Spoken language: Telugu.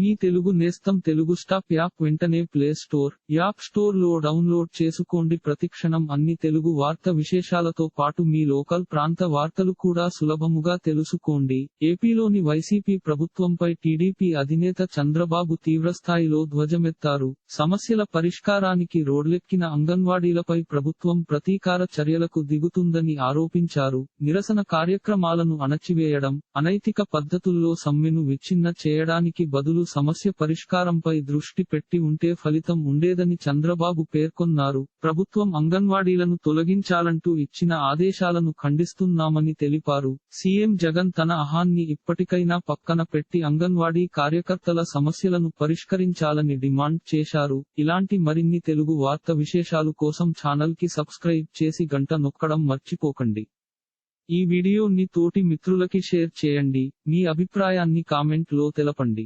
మీ తెలుగు నేస్తం తెలుగు స్టాప్ యాప్ వెంటనే ప్లే స్టోర్ యాప్ స్టోర్లో డౌన్లోడ్ చేసుకోండి. ప్రతిక్షణం అన్ని తెలుగు వార్త విశేషాలతో పాటు మీ లోకల్ ప్రాంత వార్తలు కూడా సులభముగా తెలుసుకోండి. ఏపీలోని వైసీపీ ప్రభుత్వంపై టీడీపీ అధినేత చంద్రబాబు తీవ్రస్థాయిలో ధ్వజమెత్తారు. సమస్యల పరిష్కారానికి రోడ్లెక్కిన అంగన్వాడీలపై ప్రభుత్వం ప్రతీకార చర్యలకు దిగుతుందని ఆరోపించారు. నిరసన కార్యక్రమాలను అణచివేయడం అనైతిక పద్ధతుల్లో సమ్మెను విచ్ఛిన్న చేయడానికి బదులు సమస్య పరిష్కారంపై దృష్టి పెట్టి ఉంటే ఫలితం ఉండేదని చంద్రబాబు పేర్కొన్నారు. ప్రభుత్వం అంగన్వాడీలను తొలగించాలంటూ ఇచ్చిన ఆదేశాలను ఖండిస్తున్నామని తెలిపారు. సీఎం జగన్ తన అహాన్ని ఇప్పటికైనా పక్కన పెట్టి అంగన్వాడీ కార్యకర్తల సమస్యలను పరిష్కరించాలని డిమాండ్ చేశారు. ఇలాంటి మరిన్ని తెలుగు వార్త విశేషాలు కోసం ఛానల్కి సబ్స్క్రైబ్ చేసి గంట నొక్కడం మర్చిపోకండి. ఈ వీడియోని తోటి మిత్రులకి షేర్ చేయండి. మీ అభిప్రాయాన్ని కామెంట్లో తెలపండి.